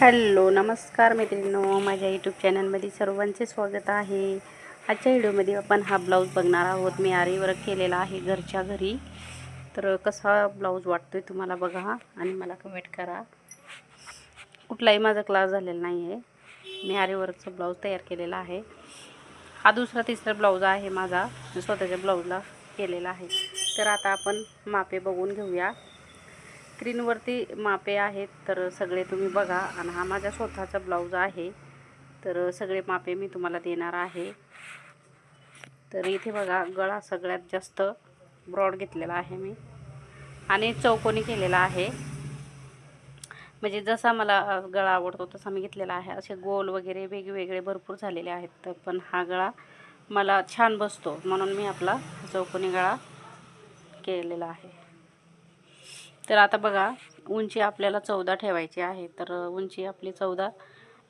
Hello नमस्कार मैत्रिणींनो. माझ्या यूट्यूब चॅनलमध्ये सर्वांचे स्वागत आहे. आजच्या व्हिडिओमध्ये आपण हा ब्लाऊज बघणार आहोत. मी आरीवर केलेला आहे घरच्या घरी. तर कसा ब्लाऊज वाटतोय तुम्हाला बघा आणि मला कमेंट करा. कुठलाही माझा क्लास झालेला नाही आहे मी आरीवरचा ब्लाऊज तयार केलेला आहे. हा दुसरा तिसरा ब्लाऊज आहे माझा. मी स्वतःच्या ब्लाऊजला केलेला आहे. तर आता आपण मापे बघून घेऊया. स्क्रीनवरती मापे आहेत तर सगळे तुम्ही बघा. आणि हा माझा स्वतःचा ब्लाऊज आहे तर सगळे मापे मी तुम्हाला देणार आहे. तर इथे बघा गळा सगळ्यात जास्त ब्रॉड घेतलेला आहे मी. आणि चौकोनी केलेला आहे. म्हणजे जसा मला गळा आवडतो तसा मी घेतलेला आहे. असे गोल वगैरे वेगवेगळे भरपूर झालेले आहेत तर पण हा गळा मला छान बसतो. म्हणून मी आपला चौकोनी गळा केलेला आहे. तर आता बघा उंची आपल्याला चौदा ठेवायची आहे. तर उंची आपली चौदा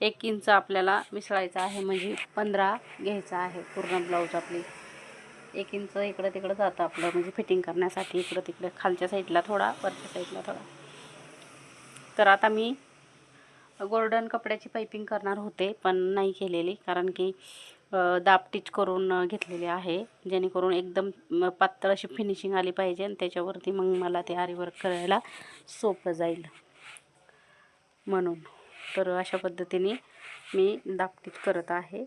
एक इंच आपल्याला मिसळायचं आहे म्हणजे पंधरा घ्यायचं आहे. पूर्ण ब्लाऊज आपली एक इंच इकडं तिकडं जातं आपलं म्हणजे फिटिंग करण्यासाठी इकडं तिकडं खालच्या साईडला थोडा वरच्या साईडला थोडा. तर आता मी गोल्डन कपड्याची पायपिंग करणार होते पण नाही केलेली कारण की दापटीच करून घेतलेली आहे. जेणेकरून एकदम पातळ अशी फिनिशिंग आली पाहिजे आणि त्याच्यावरती मग मला ते आरीवर्क करायला सोपं जाईल. म्हणून. तर अशा पद्धतीने मी दापटीच करत आहे.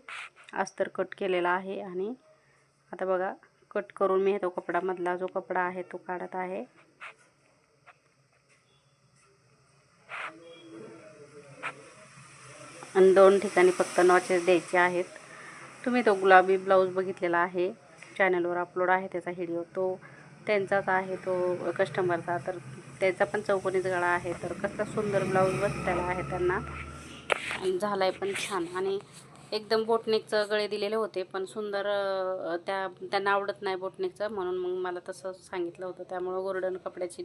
अस्तर कट केलेला आहे आणि आता बघा कट करून मी तो कपडामधला जो कपडा आहे तो काढत आहे. आणि दोन ठिकाणी फक्त नॉचेस द्यायचे आहेत. तुम्ही तो गुलाबी ब्लाऊज बघितलेला आहे. चॅनलवर अपलोड आहे त्याचा व्हिडिओ. तो त्यांचाच आहे तो कस्टमरचा तर त्याचा पण चौकोनीच गळा आहे. तर कसला सुंदर ब्लाऊज बसलेला आहे त्यांना. झाला आहे पण छान. आणि एकदम बोटनेकचं गळे दिलेले होते पण सुंदर त्या त्यांना आवडत नाही बोटनेकचं म्हणून मग मला तसं सांगितलं होतं. त्यामुळं गोल्डन कपड्याची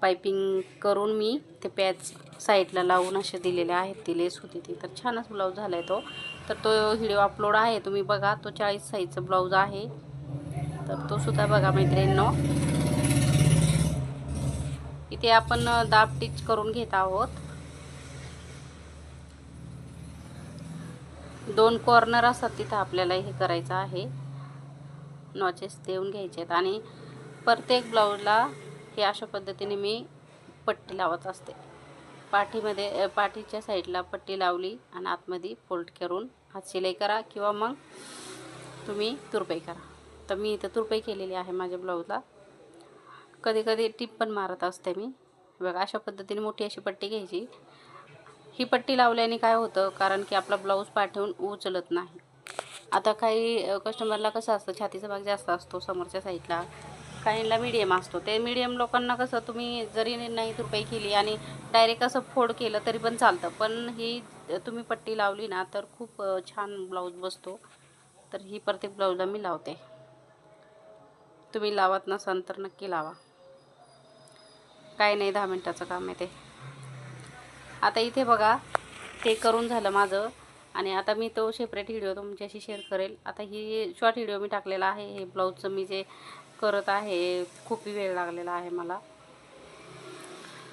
पायपिंग करून मी ते पॅच साईडला लावून असे दिलेले आहेत. ती लेस होती ती. तर छानच ब्लाऊज झाला आहे तो. तर तो व्हिडिओ अपलोड आहे तुम्ही बघा. तो चाळीस साईजचा ब्लाऊज आहे. तर तो सुद्धा बघा मैत्रिणींनो. इथे आपण दाब टिच करून घेत आहोत. दोन कॉर्नर असतात तिथं आपल्याला हे करायचं आहे. नॉचेस देऊन घ्यायचे आहेत. आणि प्रत्येक ब्लाऊजला हे अशा पद्धतीने मी पट्टी लावत असते. पाठीमध्ये पाठीच्या साईडला पट्टी लावली आणि आतमध्ये फोल्ड करून हात शिलाई करा किंवा मग तुम्ही तुरपाई करा. तर मी इथं तुरपाई केलेली आहे माझ्या ब्लाऊजला कधी कधी टिप पण मारत असते मी. बघा अशा पद्धतीने मोठी अशी पट्टी घ्यायची. ही पट्टी लावल्याने काय होतं कारण की आपला ब्लाऊज पाठवून उचलत नाही. आता काही कस्टमरला कसं असतं छातीचा भाग जास्त असतो समोरच्या साईडला काहींना मीडियम असतो. ते मीडियम लोकांना कसं तुम्ही जरी नाही रुपये केली आणि डायरेक्ट असं फोड केलं तरी पण चालतं. पण ही तुम्ही पट्टी लावली ना तर खूप छान ब्लाऊज बसतो. तर ही प्रत्येक ब्लाऊजला मी लावते. तुम्ही लावत नसाल तर नक्की लावा. काय नाही दहा मिनटाचं काम आहे ते. आता इथे बघा ते करून झालं माझं. आणि आता मी तो सेपरेट व्हिडिओ तुमच्याशी शेअर करेल. आता ही शॉर्ट व्हिडिओ मी टाकलेला आहे. हे ब्लाऊजचं मी जे करत आहे. खूप वेळ लागलेला आहे मला.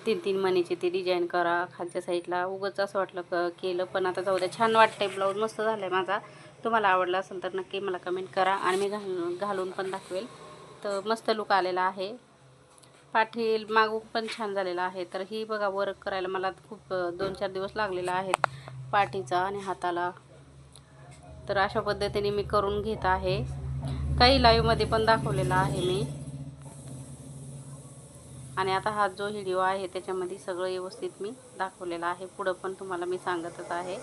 तीन तीन मनीचे ते डिझाईन करा खालच्या साईडला उगंच असं वाटलं क केलं पण आता जाऊ द्या. छान वाटतंय ब्लाऊज मस्त झाला आहे माझा. तुम्हाला आवडला असेल तर नक्की मला कमेंट करा आणि मी घालून घालून पण दाखवेल. तर मस्त लुक आलेला आहे. पाठी मागून पण छान झालेला आहे. तर ही बघा वर्क करायला मला खूप दोन चार दिवस लागलेला आहेत पाठीचा आणि हाताला. तर अशा पद्धतीने मी करून घेत आहे. काही लाईव्हमध्ये पण दाखवलेला आहे मी. आणि आता हा जो व्हिडिओ आहे त्याच्यामध्ये सगळं व्यवस्थित मी दाखवलेलं आहे. पुढं पण तुम्हाला मी सांगतच आहे.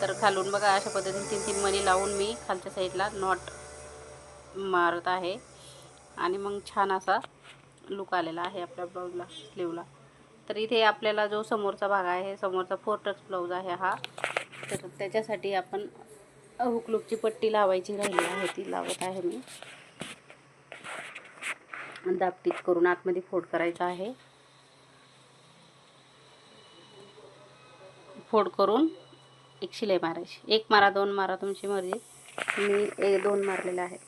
तर खालून बघा अशा पद्धतीने तीन तीन मणी लावून मी खालच्या साईडला नॉट मारत आहे. आणि मग छान असा लुक आलेला आहे आपल्या ब्लाऊजला स्लीवला तर इथे आपल्याला जो समोरचा भाग आहे समोरचा फोर टक्स ब्लाऊज आहे हा तर त्याच्यासाठी आपण हुकलूपची पट्टी लावायची राहिली आहे ती लावत आहे मी. दापटीत करून आतमध्ये फोड करायचा आहे. फोड करून एक शिलाई मारायची. एक मारा दोन मारा तुमची मर्जी. मी एक दोन मारलेले आहेत.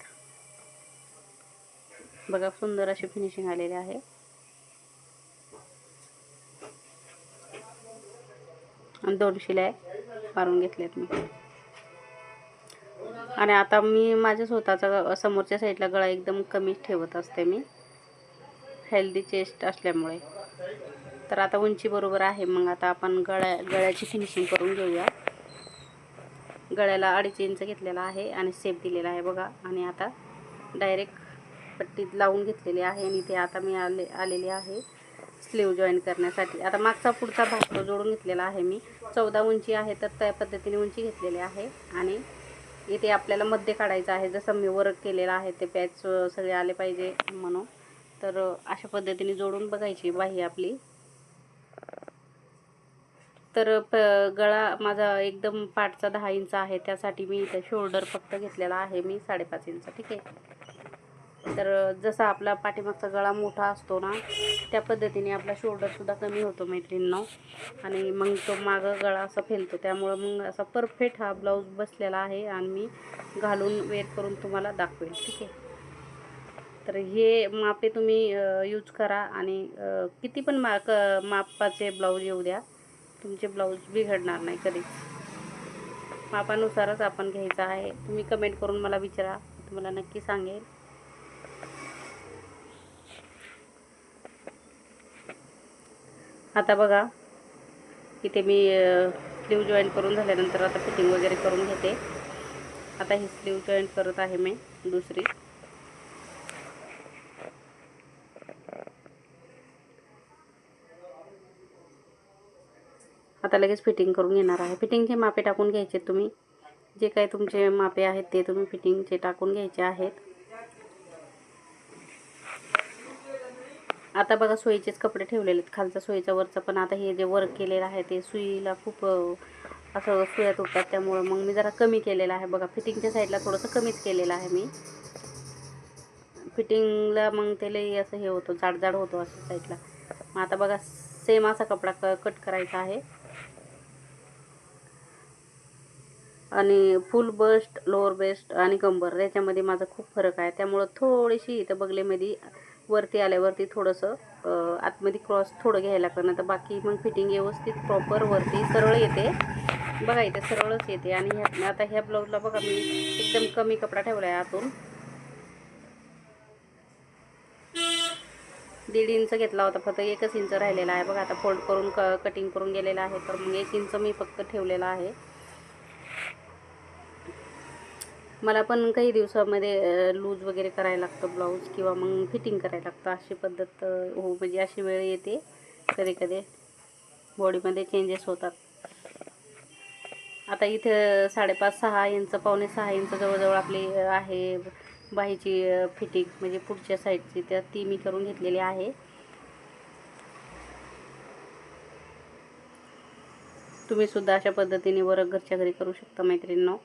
बघा सुंदर अशी फिनिशिंग आलेली आहे. आणि दोन शिलाई मारून घेतल्यात मी. आणि आता मी माझ्या स्वतःचा समोरच्या साईडला गळा एकदम कमी ठेवत असते मी. हेल्दी चेस्ट असल्यामुळे. तर आता उंची बरोबर आहे. मग आता आपण गळ्या गळ्याची फिनिशिंग करून घेऊया. गळ्याला अडीच इंच घेतलेला आहे आणि सेप दिलेला आहे बघा. आणि आता डायरेक्ट पट्टी लावून घेतलेली आहे आणि ते आता मी आले आलेली आहे स्लीव जॉईन करण्यासाठी. आता मागचा पुढचा भाग जोडून घेतलेला आहे मी. चौदा उंची आहे तर त्या पद्धतीने उंची घेतलेली आहे. आणि इथे आपल्याला मध्य काढायचं आहे. जसं मी वर्क केलेलं आहे ते पॅच सगळे आले पाहिजे म्हणून. तर अशा पद्धतीने जोडून बघायची बाही आपली. तर प गळा माझा एकदम पाठचा दहा इंच आहे. त्यासाठी मी इथं शोल्डर फक्त घेतलेला आहे मी साडेपाच इंच ठीक आहे? तर जसा आपला पाठीमागचा गळा मोठा असतो ना त्या पद्धतीने आपला शोल्डरसुद्धा कमी होतो मैत्रिणींनो. आणि मग तो मागं गळा असा फेलतो. त्यामुळं मग असा परफेक्ट हा ब्लाऊज बसलेला आहे आणि मी घालून वेअर करून तुम्हाला दाखवेल ठीक आहे? तर हे मापे तुम्ही यूज करा आणि किती पण मा क मापाचे ब्लाऊज येऊ द्या. तुमचे ब्लाऊज बिघडणार नाही कधीच. मापानुसारच आपण घ्यायचं आहे. तुम्ही कमेंट करून मला विचारा. तुम्हाला नक्की सांगेल आता बघा इथे मी स्लीव जॉईन करून झाल्यानंतर आता फिटिंग वगैरे करून घेते. आता ही स्लीव जॉईन करत आहे मी दुसरी. आता लगेच फिटिंग करून घेणार आहे. फिटिंगचे मापे टाकून घ्यायचे तुम्ही. जे काही तुमचे मापे आहेत ते तुम्ही फिटिंगचे टाकून घ्यायचे आहेत. आता बघा सोयीचेच कपडे ठेवलेले आहेत. खालचा सोयीचा वरचा पण. आता हे जे वर्क केलेलं आहे ते सुईला खूप असं सुया तुटतात त्यामुळं मग मी जरा कमी केलेलं आहे. बघा फिटिंगच्या साईडला थोडंसं कमीच केलेलं आहे मी. फिटिंगला मग ते लई असं हे होतं जाडजाड होतो अशा साईडला मग आता बघा सेम असा कपडा क कट करायचा आहे. आणि फुल बस्ट लोअर बेस्ट आणि कंबर याच्यामध्ये माझा खूप फरक आहे. त्यामुळं थोडीशी इथं बगलेमध्ये वरती आल्यावरती थोडंसं आतमध्ये क्रॉस थोडं घ्यायला लागतं नाही तर बाकी मग फिटिंग व्यवस्थित प्रॉपर वरती सरळ येते. बघा इथे सरळच येते आणि ह्या आता ह्या ब्लाऊजला बघा मी एकदम कमी कपडा ठेवला आहे आतून. दीड इंच घेतला होता फक्त एकच इंच राहिलेला आहे. बघा आता फोल्ड करून क कटिंग करून गेलेला आहे तर मग एक इंच मी फक्त ठेवलेला आहे. मला पण काही दिवसामध्ये लूज वगैरे करायला लागतं ब्लाऊज किंवा मग फिटिंग करायला लागतं. अशी पद्धत हो म्हणजे अशी वेळ येते कधी कधी. बॉडीमध्ये चेंजेस होतात. आता इथं साडेपाच सहा इंच पावणे सहा इंच जवळजवळ आपली आहे बाहीची फिटिंग. म्हणजे पुढच्या साईडची त्या ती मी करून घेतलेली आहे. तुम्ही सुद्धा अशा पद्धतीने वर्क घरच्या घरी करू शकता मैत्रिणींनो.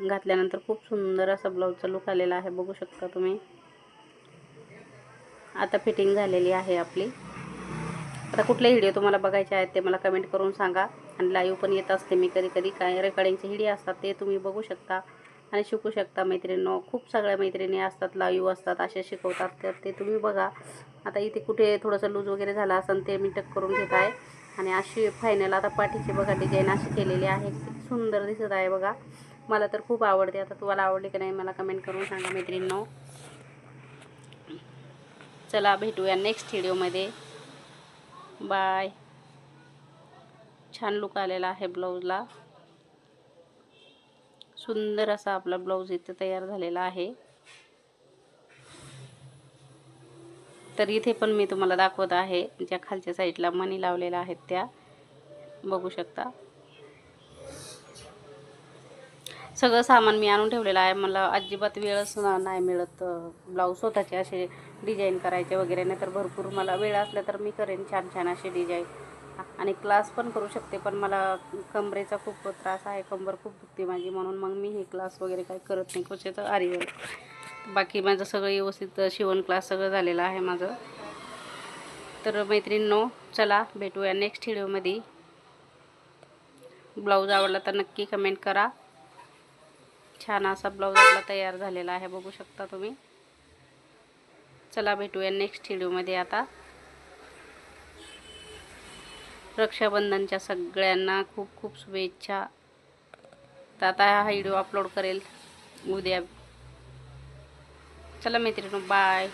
घातल्यानंतर खूप सुंदर असा ब्लाऊजचा लुक आलेला आहे. बघू शकता तुम्ही. आता फिटिंग झालेली आहे आपली. आता कुठले व्हिडिओ तुम्हाला बघायचे आहेत ते मला कमेंट करून सांगा. आणि लाईव्ह पण येत असते मी कधी कधी. काय रेकॉर्डिंगचे व्हिडिओ असतात ते तुम्ही बघू शकता. आणि शिकू शकता मैत्रिणींनो. खूप सगळ्या मैत्रिणी असतात लाईव्ह असतात असे शिकवतात. तर ते तुम्ही बघा. आता इथे कुठे थोडंसं लूज वगैरे झाला असेल ते मी टक करून घेत आहे. आणि अशी फायनल आता पाठीची बघा डिझाईन अशी केलेली आहे. किती सुंदर दिसत आहे बघा. मला तर खूप आवडते. आता तुम्हाला आवडली की नाही मला कमेंट करून सांगा मैत्रिणींनो. चला भेटूया नेक्स्ट व्हिडिओमध्ये बाय छान लुक आलेला आहे ब्लाऊजला सुंदर असा आपला ब्लाऊज इथे तयार झालेला आहे. तर इथे पण मी तुम्हाला दाखवत आहे ज्या खालच्या साईडला मणी लावलेल्या आहेत त्या. बघू शकता. सगळं सामान मी आणून ठेवलेलं आहे. मला अजिबात वेळच नाही मिळत. ब्लाऊज स्वतःचे असे डिझाईन करायचे वगैरे नाही तर भरपूर मला वेळ असला तर मी करेन छान छान असे डिझाईन आणि क्लास पण करू शकते पण मला कमरेचा खूप त्रास आहे. कंबर खूप दुखते माझी म्हणून मग मी हे क्लास वगैरे काही करत नाही. क्वचित आरीवर बाकी माझं सगळं व्यवस्थित शिवण क्लास सगळं झालेलं आहे माझं. तर मैत्रिणींनो चला भेटूया नेक्स्ट व्हिडिओमध्ये ब्लाऊज आवडला तर नक्की कमेंट करा. छान असा ब्लाऊज आपला तयार झालेला आहे बघू शकता तुम्ही. चला भेटूया नेक्स्ट व्हिडिओमध्ये आता. रक्षाबंधनच्या सगळ्यांना खूप खूप शुभेच्छा. तर आता हा व्हिडिओ अपलोड करेल. उद्या. चला मैत्रिणी बाय